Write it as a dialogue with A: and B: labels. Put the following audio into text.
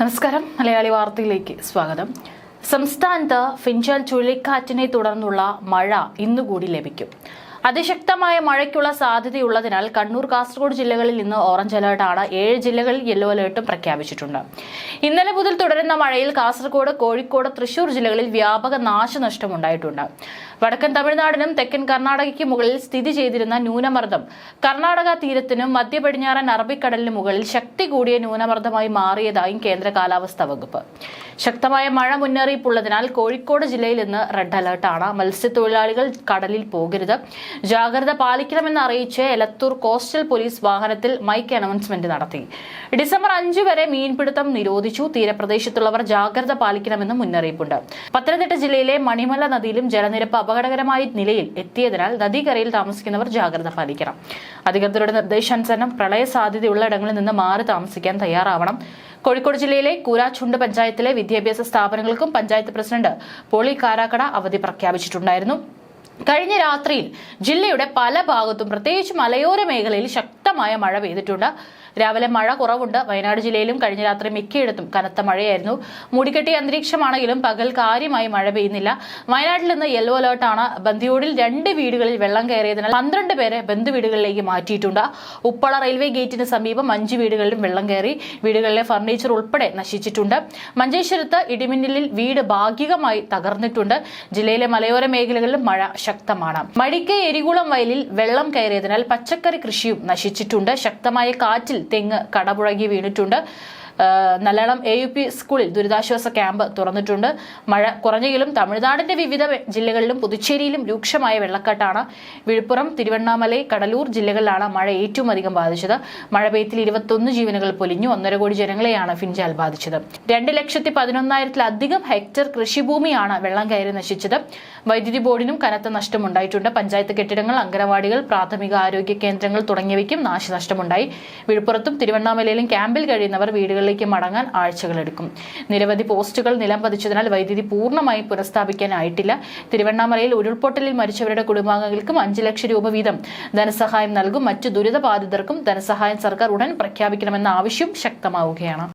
A: നമസ്കാരം. മലയാളി വാർത്തയിലേക്ക് സ്വാഗതം. സംസ്ഥാനത്ത് ഫിഞ്ചൽ ചുഴലിക്കാറ്റിനെ തുടർന്നുള്ള മഴ ഇന്നുകൂടി ലഭിക്കും. അതിശക്തമായ മഴയ്ക്കുള്ള സാധ്യതയുള്ളതിനാൽ കണ്ണൂർ കാസർഗോഡ് ജില്ലകളിൽ നിന്ന് ഓറഞ്ച് അലേർട്ടാണ് ഏഴ് ജില്ലകളിൽ യെല്ലോ അലേർട്ടും പ്രഖ്യാപിച്ചിട്ടുണ്ട്. ഇന്നലെ മുതൽ തുടരുന്ന മഴയിൽ കാസർഗോഡ് കോഴിക്കോട് തൃശൂർ ജില്ലകളിൽ വ്യാപക നാശനഷ്ടം ഉണ്ടായിട്ടുണ്ട് വടക്കൻ തമിഴ്നാടിനും തെക്കൻ കർണാടകയ്ക്ക് മുകളിൽ സ്ഥിതി ചെയ്തിരുന്ന ന്യൂനമർദ്ദം. കർണാടക തീരത്തിനും മധ്യ പടിഞ്ഞാറൻ അറബിക്കടലിന് മുകളിൽ ശക്തി കൂടിയ ന്യൂനമർദ്ദമായി മാറിയതായും കേന്ദ്ര കാലാവസ്ഥാ വകുപ്പ്. ശക്തമായ മഴ മുന്നറിയിപ്പുള്ളതിനാൽ കോഴിക്കോട് ജില്ലയിൽ ഇന്ന് റെഡ് അലർട്ടാണ്. മത്സ്യത്തൊഴിലാളികൾ കടലിൽ പോകരുത്. ജാഗ്രത പാലിക്കണമെന്ന് അറിയിച്ച് എലത്തൂർ കോസ്റ്റൽ പോലീസ് വാഹനത്തിൽ മൈക്ക് അനൗൺസ്മെന്റ് നടത്തി. ഡിസംബർ അഞ്ചു വരെ മീൻപിടുത്തം നിരോധിച്ചു. തീരപ്രദേശത്തുള്ളവർ ജാഗ്രത പാലിക്കണമെന്നും മുന്നറിയിപ്പുണ്ട്. പത്തനംതിട്ട ജില്ലയിലെ മണിമല നദിയിലും ജലനിരപ്പ് അപകടകരമായ നിലയിൽ എത്തിയതിനാൽ നദീകരയിൽ താമസിക്കുന്നവർ ജാഗ്രത പാലിക്കണം. അധികൃതരുടെ നിർദ്ദേശാനുസരണം പ്രളയ സാധ്യതയുള്ള ഇടങ്ങളിൽ നിന്ന് മാറി താമസിക്കാൻ തയ്യാറാവണം. കോഴിക്കോട് ജില്ലയിലെ കൂരാച്ചുണ്ട് പഞ്ചായത്തിലെ വിദ്യാഭ്യാസ സ്ഥാപനങ്ങൾക്കും പഞ്ചായത്ത് പ്രസിഡന്റ് പോളി കാരാക്കട അവധി പ്രഖ്യാപിച്ചിട്ടുണ്ടായിരുന്നു. കഴിഞ്ഞ രാത്രിയിൽ ജില്ലയുടെ പല ഭാഗത്തും പ്രത്യേകിച്ച് മലയോര മേഖലയിൽ ശക്തമായ മഴ പെയ്തിട്ടുണ്ട്. രാവിലെ മഴ കുറവുണ്ട്. വയനാട് ജില്ലയിലും കഴിഞ്ഞ രാത്രി മിക്കയിടത്തും കനത്ത മഴയായിരുന്നു. മൂടിക്കെട്ടിയ അന്തരീക്ഷമാണെങ്കിലും പകൽ കാര്യമായി മഴ പെയ്യുന്നില്ല. വയനാട്ടിൽ നിന്ന് യെല്ലോ അലേർട്ടാണ്. ബന്ദിയോടിൽ രണ്ട് വീടുകളിൽ വെള്ളം കയറിയതിനാൽ പന്ത്രണ്ട് പേരെ ബന്ധുവീടുകളിലേക്ക് മാറ്റിയിട്ടുണ്ട്. ഉപ്പള റെയിൽവേ ഗേറ്റിന് സമീപം അഞ്ച് വീടുകളിലും വെള്ളം കയറി വീടുകളിലെ ഫർണിച്ചർ ഉൾപ്പെടെ നശിച്ചിട്ടുണ്ട്. മഞ്ചേശ്വരത്ത് ഇടിമിന്നലിൽ വീട് ഭാഗികമായി തകർന്നിട്ടുണ്ട്. ജില്ലയിലെ മലയോര മേഖലകളിലും മഴ ശക്തമാണ്. മടിക്കൈ എരികുളം വയലിൽ വെള്ളം കയറിയതിനാൽ പച്ചക്കറി കൃഷിയും നശിച്ചിട്ടുണ്ട്. ശക്തമായ കാറ്റിൽ തെങ്ങ് കടപുഴകി വീണിട്ടുണ്ട്. നല്ലളം എ യു പി സ്കൂളിൽ ദുരിതാശ്വാസ ക്യാമ്പ് തുറന്നിട്ടുണ്ട്. മഴ കുറഞ്ഞെങ്കിലും തമിഴ്നാടിന്റെ വിവിധ ജില്ലകളിലും പുതുച്ചേരിയിലും രൂക്ഷമായ വെള്ളക്കെട്ടാണ്. വിഴുപ്പുറം തിരുവണ്ണാമലൈ കടലൂർ ജില്ലകളിലാണ് മഴ ഏറ്റവും അധികം ബാധിച്ചത്. മഴ പെയ്ത്തിൽ ഇരുപത്തൊന്ന് ജീവനുകൾ പൊലിഞ്ഞു. ഒന്നര കോടി ജനങ്ങളെയാണ് ഫിൻജാൽ ബാധിച്ചത്. രണ്ട് ലക്ഷത്തി പതിനൊന്നായിരത്തിലധികം ഹെക്ടർ കൃഷിഭൂമിയാണ് വെള്ളം കയറി നശിച്ചത്. വൈദ്യുതി ബോർഡിനും കനത്ത നഷ്ടമുണ്ടായിട്ടുണ്ട്. പഞ്ചായത്ത് കെട്ടിടങ്ങൾ അംഗനവാടികൾ പ്രാഥമിക ആരോഗ്യ കേന്ദ്രങ്ങൾ തുടങ്ങിയവയ്ക്കും നാശനഷ്ടമുണ്ടായി. വിഴുപ്പുറത്തും തിരുവണ്ണാമലയിലും ക്യാമ്പിൽ കഴിയുന്നവർ വീടുകളിലേക്ക് മടങ്ങാൻ ആഴ്ചകളെടുക്കും. നിരവധി പോസ്റ്റുകൾ നിലം പതിച്ചതിനാൽ വൈദ്യുതി പൂർണമായി പുനഃസ്ഥാപിക്കാനായിട്ടില്ല. തിരുവണ്ണാമലയിൽ ഉരുൾപൊട്ടലിൽ മരിച്ചവരുടെ കുടുംബാംഗങ്ങൾക്കും അഞ്ച് ലക്ഷം രൂപ വീതം ധനസഹായം നൽകും. മറ്റു ദുരിതബാധിതർക്കും ധനസഹായം സർക്കാർ ഉടൻ പ്രഖ്യാപിക്കണമെന്ന ആവശ്യം ശക്തമാവുകയാണ്.